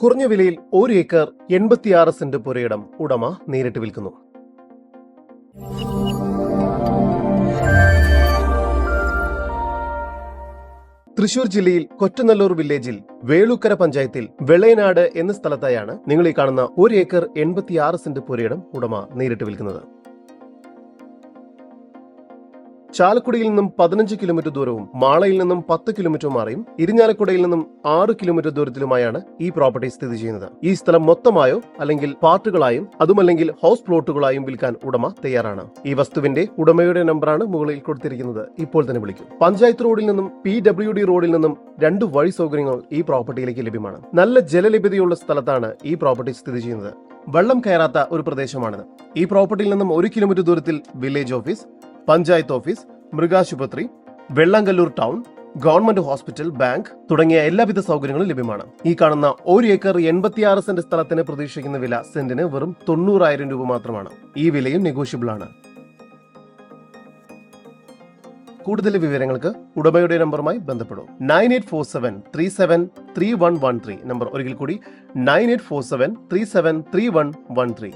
കുറഞ്ഞ വിലയിൽ ഒരു ഏക്കർ എൺപത്തിയാറ് സെന്റ് പുരയിടം ഉടമ നേരിട്ട് വിൽക്കുന്നു. തൃശൂർ ജില്ലയിൽ കൊറ്റനല്ലൂർ വില്ലേജിൽ വേളുക്കര പഞ്ചായത്തിൽ വെളയനാട് എന്ന സ്ഥലത്തായാണ് നിങ്ങൾ ഈ കാണുന്ന ഒരു ഏക്കർ എൺപത്തിയാറ് സെന്റ് പുരയിടം ഉടമ നേരിട്ട് വിൽക്കുന്നത്. ചാലക്കുടിയിൽ നിന്നും പതിനഞ്ച് കിലോമീറ്റർ ദൂരവും മാളയിൽ നിന്നും പത്ത് കിലോമീറ്റർ മാറിയും ഇരിഞ്ഞാലക്കുടയിൽ നിന്നും ആറ് കിലോമീറ്റർ ദൂരത്തിലുമായാണ് ഈ പ്രോപ്പർട്ടി സ്ഥിതി ചെയ്യുന്നത്. ഈ സ്ഥലം മൊത്തമായോ അല്ലെങ്കിൽ പാർട്ടുകളായും അതുമല്ലെങ്കിൽ ഹൗസ് പ്ലോട്ടുകളായും വിൽക്കാൻ ഉടമ തയ്യാറാണ്. ഈ വസ്തുവിന്റെ ഉടമയുടെ നമ്പറാണ് മുകളിൽ കൊടുത്തിരിക്കുന്നത്. ഇപ്പോൾ തന്നെ വിളിക്കും. പഞ്ചായത്ത് റോഡിൽ നിന്നും പി ഡബ്ല്യു ഡി റോഡിൽ നിന്നും രണ്ട് വഴി സൗകര്യങ്ങൾ ഈ പ്രോപ്പർട്ടിയിലേക്ക് ലഭ്യമാണ്. നല്ല ജലലഭ്യതയുള്ള സ്ഥലത്താണ് ഈ പ്രോപ്പർട്ടി സ്ഥിതി ചെയ്യുന്നത്. വെള്ളം കയറാത്ത ഒരു പ്രദേശമാണിത്. ഈ പ്രോപ്പർട്ടിയിൽ നിന്നും ഒരു കിലോമീറ്റർ ദൂരത്തിൽ village office panchayat office മൃഗാശുപത്രി Vellangallur town government hospital bank തുടങ്ങിയ എല്ലാവിധ സൗകര്യങ്ങളും ലഭ്യമാണ്. ഈ കാണുന്ന ഒരു ഏക്കർ എൺപത്തിയാറ് സെന്റ് സ്ഥലത്തിന് പ്രതീക്ഷിക്കുന്ന വില സെന്റിന് വെറും തൊണ്ണൂറായിരം രൂപ മാത്രമാണ്. ഈ വിലയും നെഗോഷ്യബിൾ ആണ്. കൂടുതൽ വിവരങ്ങൾക്ക് ഉടമയുടെ നമ്പറുമായി ബന്ധപ്പെടും nine eight four seven three seven three one one three. Number ഒരിക്കൽ കൂടി nine eight four seven three seven three one one three.